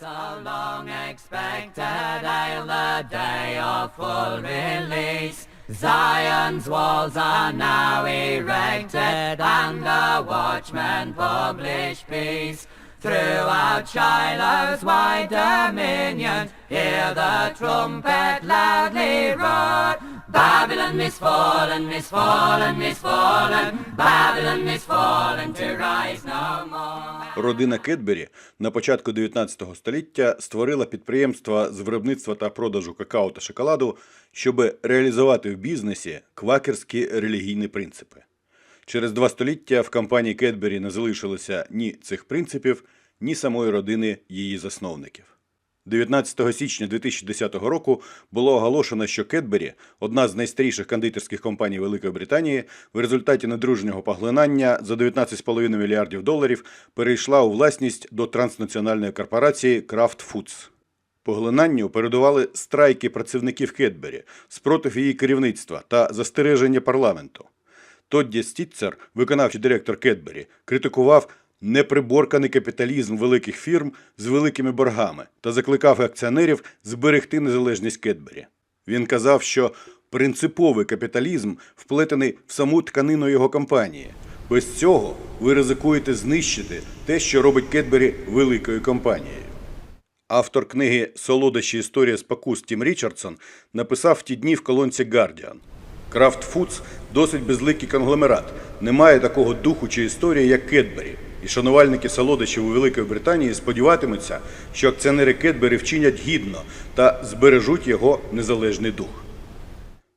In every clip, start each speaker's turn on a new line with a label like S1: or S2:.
S1: So long expected hail the day of full release. Zion's walls are now erected and the watchmen publish peace. Throughout Shiloh's wide dominion, hear the trumpet loudly roar. Babylon is fallen, is fallen, is fallen. Babylon is fallen to rise no more.
S2: Родина Кетбері на початку 19 століття створила підприємства з виробництва та продажу какао та шоколаду, щоб реалізувати в бізнесі квакерські релігійні принципи. Через два століття в компанії Кетбері не залишилося ні цих принципів, ні самої родини її засновників. 19 січня 2010 року було оголошено, що Кетбері, одна з найстаріших кондитерських компаній Великої Британії, в результаті недружнього поглинання за 19,5 мільярдів доларів перейшла у власність до транснаціональної корпорації Kraft Foods. Поглинанню передували страйки працівників Кетбері, спротив її керівництва та застереження парламенту. Тодді Стітцер, виконавчий директор Кетбері, критикував неприборканий капіталізм великих фірм з великими боргами та закликав акціонерів зберегти незалежність Кетбері. Він казав, що принциповий капіталізм вплетений в саму тканину його компанії. Без цього ви ризикуєте знищити те, що робить Кетбері великою компанією. Автор книги Солодощі історія спокус Тім Річардсон написав в ті дні в колонці Guardian. Крафт Foods – досить безликий конгломерат. Немає такого духу чи історії, як Кетбері. І шанувальники солодощів у Великої Британії сподіватимуться, що акціонери Кетбері вчинять гідно та збережуть його незалежний дух.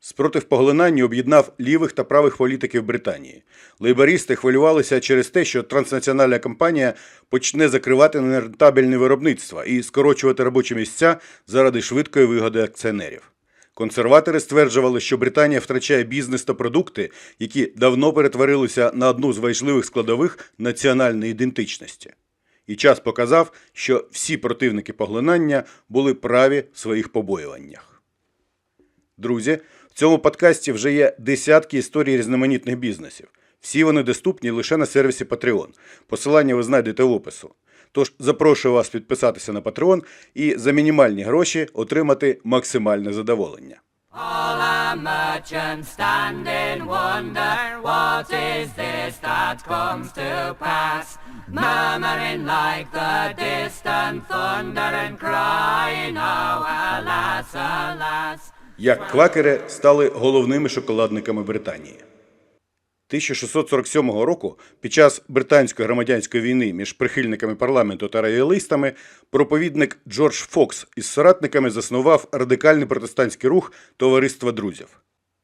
S2: Спротив поглинанню об'єднав лівих та правих політиків Британії. Лейбористи хвилювалися через те, що транснаціональна компанія почне закривати нерентабельне виробництво і скорочувати робочі місця заради швидкої вигоди акціонерів. Консерватори стверджували, що Британія втрачає бізнес та продукти, які давно перетворилися на одну з важливих складових національної ідентичності. І час показав, що всі противники поглинання були праві в своїх побоюваннях. Друзі, в цьому подкасті вже є десятки історій різноманітних бізнесів. Всі вони доступні лише на сервісі Patreon. Посилання ви знайдете в опису. Тож запрошую вас підписатися на Patreon і за мінімальні гроші отримати максимальне задоволення.
S1: All our merchants stand in wonder, what is this that comes to pass? Murmuring like the distant thunder and crying, oh, alas, alas.
S2: Як квакери стали головними шоколадниками Британії. 1647 року, під час британської громадянської війни між прихильниками парламенту та роялистами, проповідник Джордж Фокс із соратниками заснував радикальний протестантський рух Товариства друзів.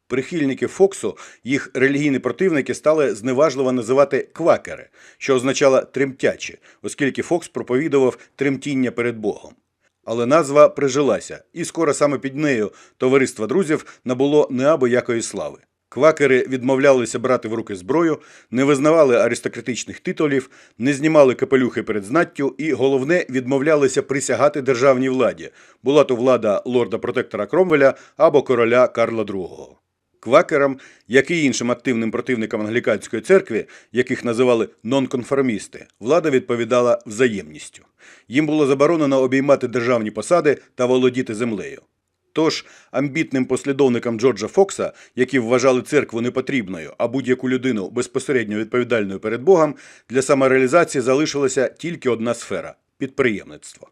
S2: Прихильники Фоксу, їх релігійні противники стали зневажливо називати квакери, що означало тремтячі, оскільки Фокс проповідував тремтіння перед Богом. Але назва прижилася, і скоро саме під нею товариство друзів набуло неабиякої слави. Квакери відмовлялися брати в руки зброю, не визнавали аристократичних титулів, не знімали капелюхи перед знаттю і, головне, відмовлялися присягати державній владі, була то влада лорда-протектора Кромвеля або короля Карла II. Квакерам, як і іншим активним противникам англіканської церкви, яких називали нонконформісти, влада відповідала взаємністю. Їм було заборонено обіймати державні посади та володіти землею. Тож амбітним послідовникам Джорджа Фокса, які вважали церкву непотрібною, а будь-яку людину безпосередньо відповідальною перед Богом, для самореалізації залишилася тільки одна сфера підприємництво.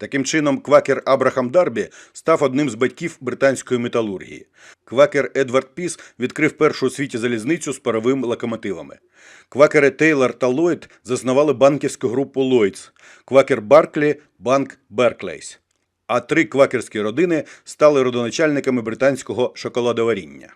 S2: Таким чином, квакер Абрахам Дарбі став одним з батьків британської металургії. Квакер Едвард Піс відкрив першу у світі залізницю з паровими локомотивами. Квакери Тейлор та Ллойд заснували банківську групу Lloyds. Квакер Барклі – банк Берклейс. А три квакерські родини стали родоначальниками британського шоколадоваріння.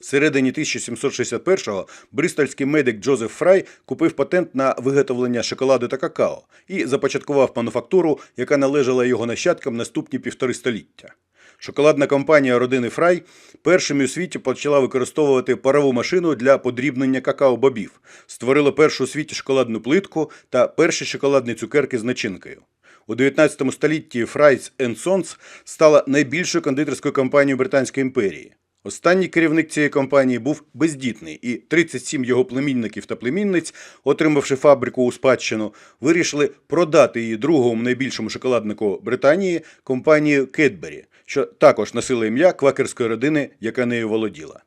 S2: Всередині 1761-го бристольський медик Джозеф Фрай купив патент на виготовлення шоколаду та какао і започаткував мануфактуру, яка належала його нащадкам наступні півтори століття. Шоколадна компанія родини Фрай першими у світі почала використовувати парову машину для подрібнення какао-бобів, створила першу у світі шоколадну плитку та перші шоколадні цукерки з начинкою. У 19 столітті Fries Sons стала найбільшою кондитерською компанією Британської імперії. Останній керівник цієї компанії був бездітний, і 37 його племінників та племінниць, отримавши фабрику у спадщину, вирішили продати її другому найбільшому шоколаднику Британії компанію Кетбері, що також носила ім'я квакерської родини, яка нею володіла.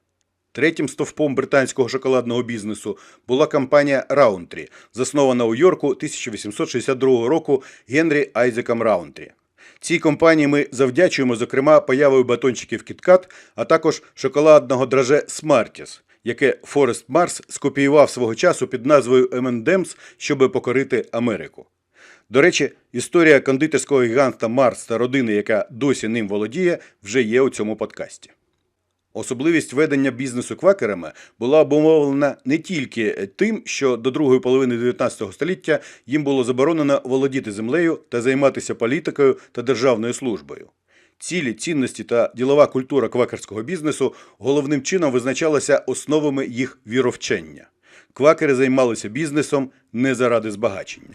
S2: Третім стовпом британського шоколадного бізнесу була компанія Раунтрі, заснована у Йорку 1862 року Генрі Айзеком Раунтрі. Цій компанії ми завдячуємо, зокрема, появою батончиків KitKat, а також шоколадного драже Smarties, яке Форест Марс скопіював свого часу під назвою M&M's, щоб покорити Америку. До речі, історія кондитерського гіганта Марс та родини, яка досі ним володіє, вже є у цьому подкасті. Особливість ведення бізнесу квакерами була обумовлена не тільки тим, що до другої половини 19 століття їм було заборонено володіти землею та займатися політикою та державною службою. Цілі, цінності та ділова культура квакерського бізнесу головним чином визначалася основами їх віровчення. Квакери займалися бізнесом не заради збагачення.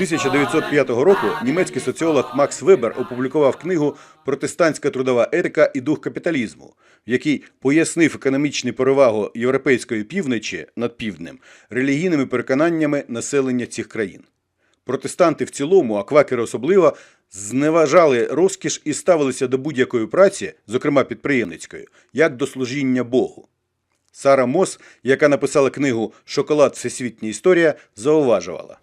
S1: Is
S2: 1905 року німецький соціолог Макс Вебер опублікував книгу Протестантська трудова етика і дух капіталізму, в якій пояснив економічну перевагу європейської півночі над півднем релігійними переконаннями населення цих країн. Протестанти в цілому, а квакери особливо, зневажали розкіш і ставилися до будь-якої праці, зокрема підприємницької, як до служіння Богу. Сара Мос, яка написала книгу Шоколад Всесвітня історія, зауважувала.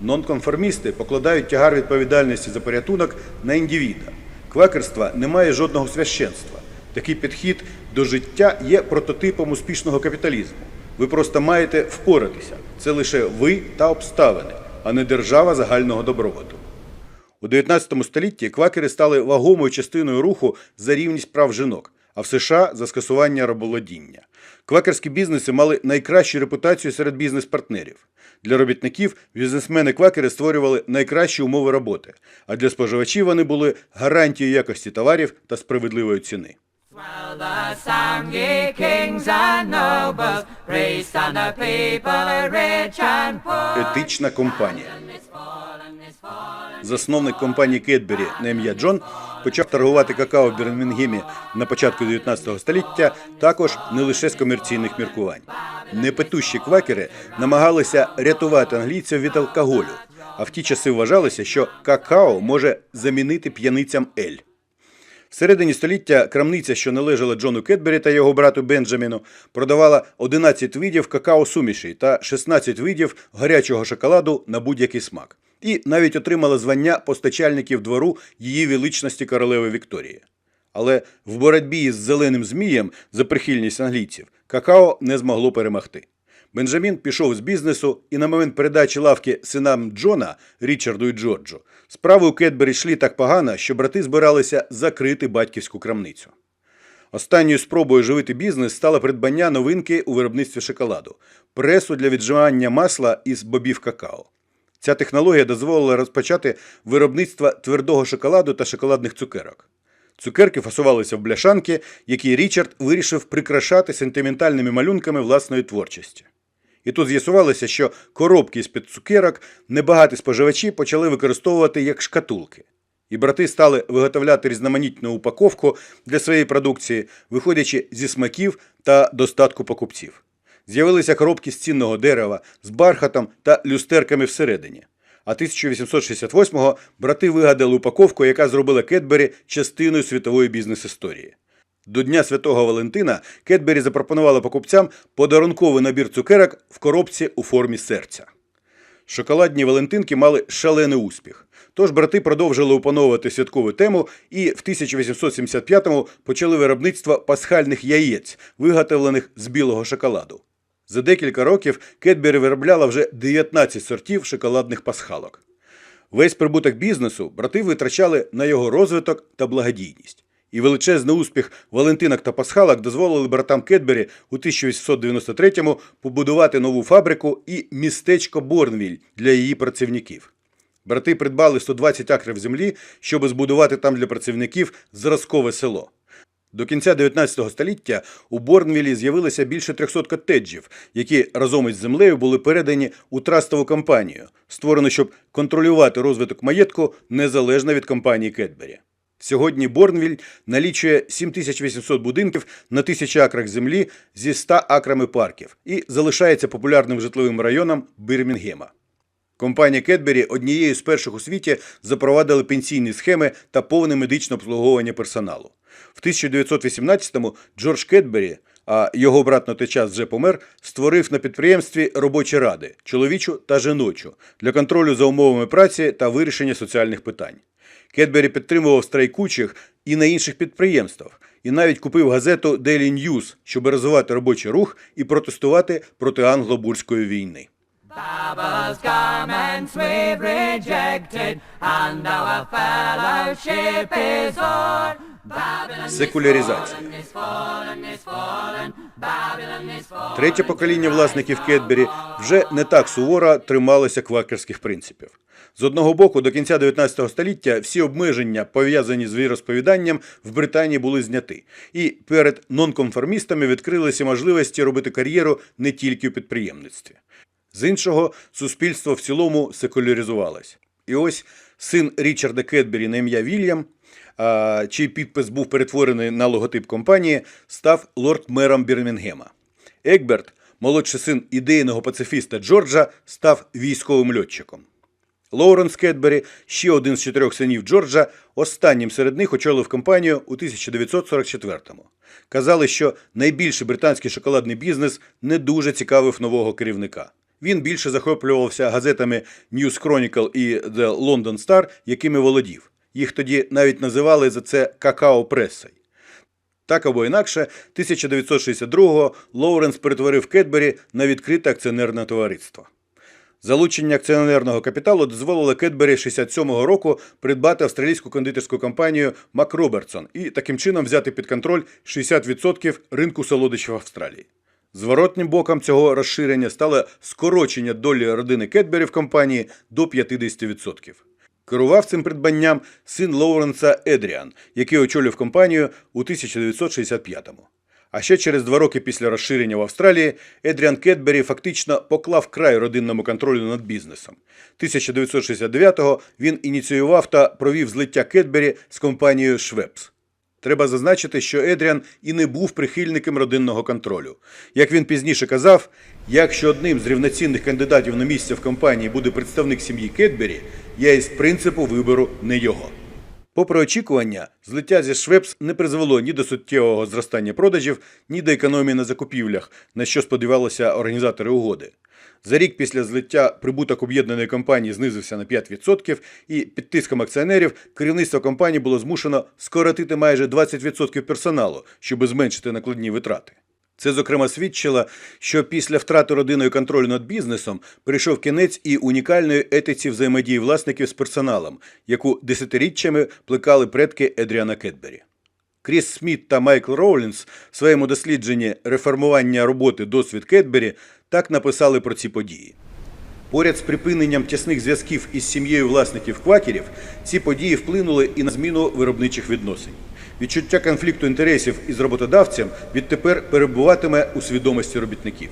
S2: Нонконформісти покладають тягар відповідальності за порятунок на індивіда. Квакерства не має жодного священства. Такий підхід до життя є прототипом успішного капіталізму. Ви просто маєте впоратися. Це лише ви та обставини, а не держава загального добробуту. У 19 столітті квакери стали вагомою частиною руху за рівність прав жінок, а в США за скасування рабоволодіння. Квакерські бізнеси мали найкращу репутацію серед бізнес-партнерів. Для робітників бізнесмени-квакери створювали найкращі умови роботи, а для споживачів вони були гарантією якості товарів та справедливої ціни.
S1: Swell the sound, ye kings and nobles, priest and the people, rich and poor.
S2: Етична компанія. Засновник компанії Кетбері на ім'я Джон почав торгувати какао в Бірмінгемі на початку 19 століття також не лише з комерційних міркувань. Непетущі квакери намагалися рятувати англійців від алкоголю, а в ті часи вважалося, що какао може замінити п'яницям ель. Всередині століття крамниця, що належала Джону Кетбері та його брату Бенджаміну, продавала 11 видів какао-сумішей та 16 видів гарячого шоколаду на будь-який смак. І навіть отримала звання постачальників двору її величності королеви Вікторії. Але в боротьбі з зеленим змієм за прихильність англійців какао не змогло перемогти. Бенджамін пішов з бізнесу, і на момент передачі лавки синам Джона, Річарду і Джорджу, справи у Кетбері йшли так погано, що брати збиралися закрити батьківську крамницю. Останньою спробою живити бізнес стало придбання новинки у виробництві шоколаду пресу для віджимання масла із бобів какао. Ця технологія дозволила розпочати виробництво твердого шоколаду та шоколадних цукерок. Цукерки фасувалися в бляшанки, які Річард вирішив прикрашати сентиментальними малюнками власної творчості. І тут з'ясувалося, що коробки з-під цукерок небагаті споживачі почали використовувати як шкатулки. І брати стали виготовляти різноманітну упаковку для своєї продукції, виходячи зі смаків та достатку покупців. З'явилися коробки з цінного дерева, з бархатом та люстерками всередині. А 1868-го брати вигадали упаковку, яка зробила Кетбері частиною світової бізнес-історії. До Дня Святого Валентина Кетбері запропонувала покупцям подарунковий набір цукерок в коробці у формі серця. Шоколадні Валентинки мали шалений успіх. Тож брати продовжили опановувати святкову тему і в 1875-му почали виробництво пасхальних яєць, виготовлених з білого шоколаду. За декілька років Кетбері виробляла вже 19 сортів шоколадних пасхалок. Весь прибуток бізнесу брати витрачали на його розвиток та благодійність. І величезний успіх Валентинок та Пасхалок дозволили братам Кетбері у 1893-му побудувати нову фабрику і містечко Борнвіль для її працівників. Брати придбали 120 акрів землі, щоб збудувати там для працівників зразкове село. До кінця 19 століття у Борнвілі з'явилося більше 300 коттеджів, які разом із землею були передані у трастову компанію, створену, щоб контролювати розвиток маєтку незалежно від компанії Кетбері. Сьогодні Борнвіль налічує 7800 будинків на тисячі акрах землі зі 100 акрами парків і залишається популярним житловим районом Бірмінгема. Компанія Кетбері однією з перших у світі запровадили пенсійні схеми та повне медичне обслуговування персоналу. В 1918-му Джордж Кетбері, а його брат на той час вже помер, створив на підприємстві робочі ради чоловічу та жіночу для контролю за умовами праці та вирішення соціальних питань. Кетбері підтримував страйкучих і на інших підприємствах, і навіть купив газету Daily News, щоб розвивати робочий рух і протестувати проти англо-бурської війни.
S1: Babel's garments we've rejected, and our fellowship is. Babylon
S2: Секуляризація. Третє покоління власників Кетбері вже не так суворо трималося квакерських принципів. З одного боку, до кінця 19 століття всі обмеження, пов'язані з віросповіданням, в Британії були зняті, і перед нонконформістами відкрилися можливості робити кар'єру не тільки у підприємництві. З іншого, суспільство в цілому секуляризувалось. І ось син Річарда Кетбері на ім'я Вільям, чий підпис був перетворений на логотип компанії, став лорд-мером Бірмінгема. Екберт, молодший син ідейного пацифіста Джорджа, став військовим льотчиком. Лоуренс Кетбері, ще один з чотирьох синів Джорджа, останнім серед них очолив компанію у 1944-му. Казали, що найбільший британський шоколадний бізнес не дуже цікавив нового керівника. Він більше захоплювався газетами News Chronicle і The London Star, якими володів. Їх тоді навіть називали за це какао-пресою. Так або інакше, 1962-го Лоуренс перетворив Кетбері на відкрите акціонерне товариство. Залучення акціонерного капіталу дозволило Кетбері 67-го року придбати австралійську кондитерську компанію Мак Робертсон і таким чином взяти під контроль 60% ринку солодощів Австралії. Зворотнім боком цього розширення стало скорочення долі родини Кетбері в компанії до 50%. Керував цим придбанням син Лоуренса Едріан, який очолив компанію у 1965-му. А ще через два роки після розширення в Австралії Едріан Кетбері фактично поклав край родинному контролю над бізнесом. 1969-го він ініціював та провів злиття Кетбері з компанією Швепс. Треба зазначити, що Едріан і не був прихильником родинного контролю. Як він пізніше казав, якщо одним з рівноцінних кандидатів на місце в компанії буде представник сім'ї Кетбері, я із принципу вибору не його. Попри очікування, злиття зі Швепс не призвело ні до суттєвого зростання продажів, ні до економії на закупівлях, на що сподівалися організатори угоди. За рік після злиття прибуток об'єднаної компанії знизився на 5%, і під тиском акціонерів керівництво компанії було змушено скоротити майже 20% персоналу, щоб зменшити накладні витрати. Це, зокрема, свідчило, що після втрати родиною контролю над бізнесом прийшов кінець і унікальної етиці взаємодії власників з персоналом, яку десятиріччями плекали предки Едріана Кетбері. Кріс Сміт та Майкл Роулінс в своєму дослідженні реформування роботи досвід Кетбері так написали про ці події. Поряд з припиненням тісних зв'язків із сім'єю власників квакерів, ці події вплинули і на зміну виробничих відносин. Відчуття конфлікту інтересів із роботодавцем відтепер перебуватиме у свідомості робітників.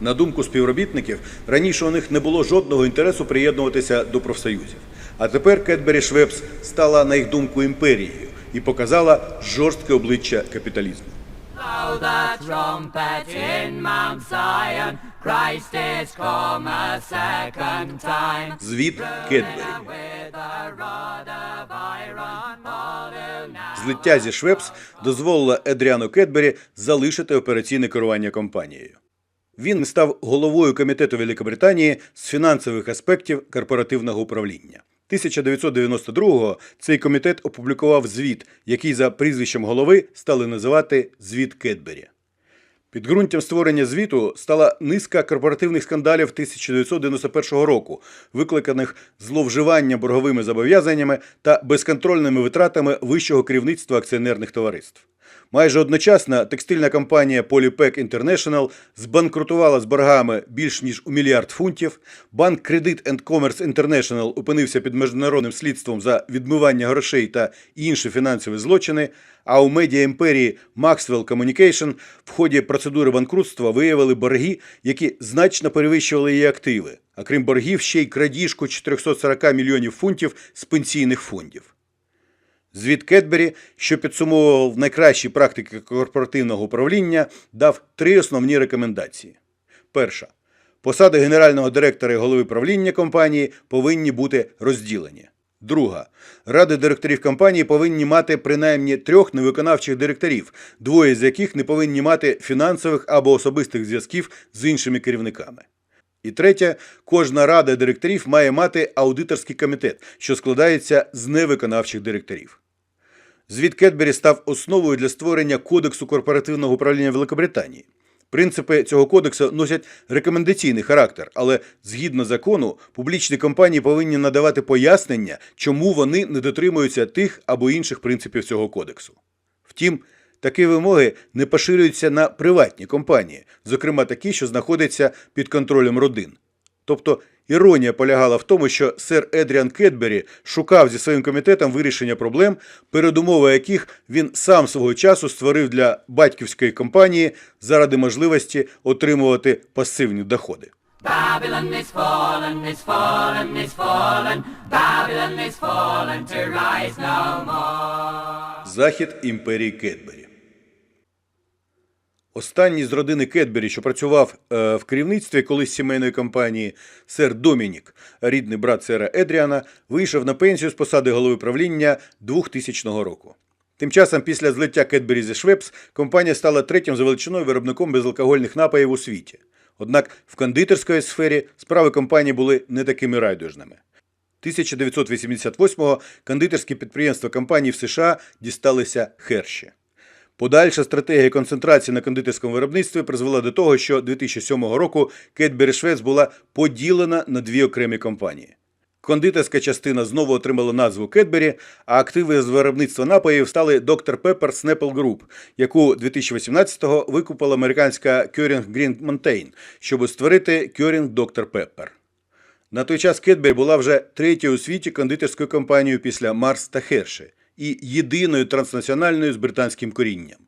S2: На думку співробітників, раніше у них не було жодного інтересу приєднуватися до профсоюзів. А тепер Кетбері Швепс стала, на їх думку, імперією і показала жорстке обличчя капіталізму.
S1: Blow the trumpet in Mount Zion, Christ is come a second time.
S2: Звіт
S1: now
S2: Злиття зі Швепс дозволило Едріану Кетбері залишити операційне керування компанією. Він став головою комітету Великобританії з фінансових аспектів корпоративного управління. 1992-го цей комітет опублікував звіт, який за прізвищем голови стали називати звіт Кетбері. Підґрунтям створення звіту стала низка корпоративних скандалів 1991 року, викликаних зловживанням борговими зобов'язаннями та безконтрольними витратами вищого керівництва акціонерних товариств. Майже одночасно текстильна компанія Polypack International збанкрутувала з боргами більш ніж у мільярд фунтів. Банк Credit and Commerce International опинився під міжнародним слідством за відмивання грошей та інші фінансові злочини. А у медіа імперії Maxwell Communication в ході процедури банкрутства виявили борги, які значно перевищували її активи. А крім боргів, ще й крадіжку 440 мільйонів фунтів з пенсійних фондів. Звіт Кетбері, що підсумовував найкращі практики корпоративного управління, дав три основні рекомендації. Перша. Посади генерального директора і голови правління компанії повинні бути розділені. Друга. Ради директорів компанії повинні мати принаймні трьох невиконавчих директорів, двоє з яких не повинні мати фінансових або особистих зв'язків з іншими керівниками. І третє, кожна рада директорів має мати аудиторський комітет, що складається з невиконавчих директорів. Звіт Кетбері став основою для створення Кодексу корпоративного управління Великобританії. Принципи цього кодексу носять рекомендаційний характер, але згідно закону, публічні компанії повинні надавати пояснення, чому вони не дотримуються тих або інших принципів цього кодексу. Втім, такі вимоги не поширюються на приватні компанії, зокрема такі, що знаходяться під контролем родин. Тобто іронія полягала в тому, що сер Едріан Кетбері шукав зі своїм комітетом вирішення проблем, передумови яких він сам свого часу створив для батьківської компанії заради можливості отримувати пасивні доходи.
S1: Babylon is fallen, is fallen, is fallen. Babylon is fallen to rise no more.
S2: Захід імперії Кетбері. Останній з родини Кетбері, що працював е, в керівництві колись сімейної компанії, сер Домінік, рідний брат сера Едріана, вийшов на пенсію з посади голови правління 2000 року. Тим часом, після злиття Кетбері зі Швепс, компанія стала третім за величиною виробником безалкогольних напоїв у світі. Однак в кондитерської сфері справи компанії були не такими райдужними. 1988-го кондитерські підприємства компанії в США дісталися Херші. Подальша стратегія концентрації на кондитерському виробництві призвела до того, що 2007 року Кетбері Швец була поділена на дві окремі компанії. Кондитерська частина знову отримала назву Кетбері, а активи з виробництва напоїв стали Dr. Pepper Snapple Group, яку 2018-го викупила американська Curring Green Mountain, щоб створити Curring Dr. Pepper. На той час Кетбері була вже третьою у світі кондитерською компанією після Марс та Херші і єдиною транснаціональною з британським корінням.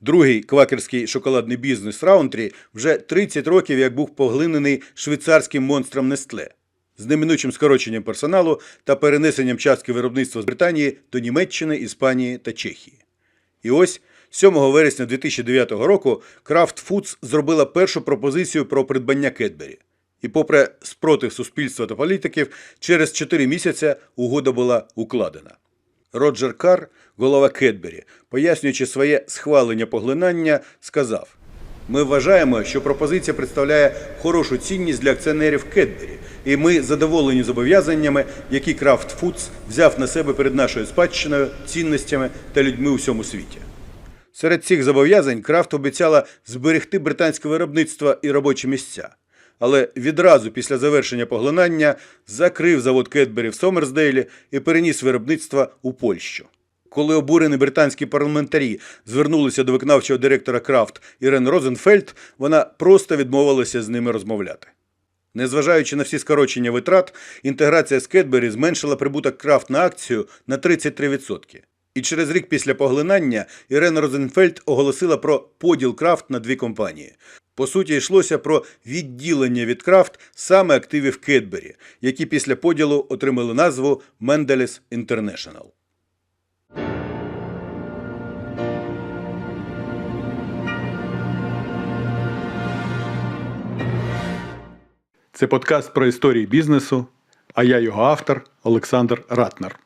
S2: Другий квакерський шоколадний бізнес Раунтрі вже 30 років як був поглинений швейцарським монстром Нестле з неминучим скороченням персоналу та перенесенням частки виробництва з Британії до Німеччини, Іспанії та Чехії. І ось 7 вересня 2009 року Kraft Foods зробила першу пропозицію про придбання Кетбері. І попри спротив суспільства та політиків, через 4 місяці угода була укладена. Роджер Карр, голова Кетбері, пояснюючи своє схвалення поглинання, сказав: Ми вважаємо, що пропозиція представляє хорошу цінність для акціонерів Кетбері, і ми задоволені зобов'язаннями, які Kraft Foods взяв на себе перед нашою спадщиною, цінностями та людьми у всьому світі. Серед цих зобов'язань Крафт обіцяла зберегти британське виробництво і робочі місця. Але відразу після завершення поглинання закрив завод Кетбері в Сомерсдейлі і переніс виробництво у Польщу. Коли обурені британські парламентарі звернулися до виконавчого директора Крафт Ірен Розенфельд, вона просто відмовилася з ними розмовляти. Незважаючи на всі скорочення витрат, інтеграція з Кетбері зменшила прибуток Крафт на акцію на 33%. І через рік після поглинання Ірена Розенфельд оголосила про поділ Крафт на дві компанії. По суті, йшлося про відділення від Крафт саме активів Кетбері, які після поділу отримали назву Mendelis International.
S3: Це подкаст про історії бізнесу, а я його автор Олександр Ратнер.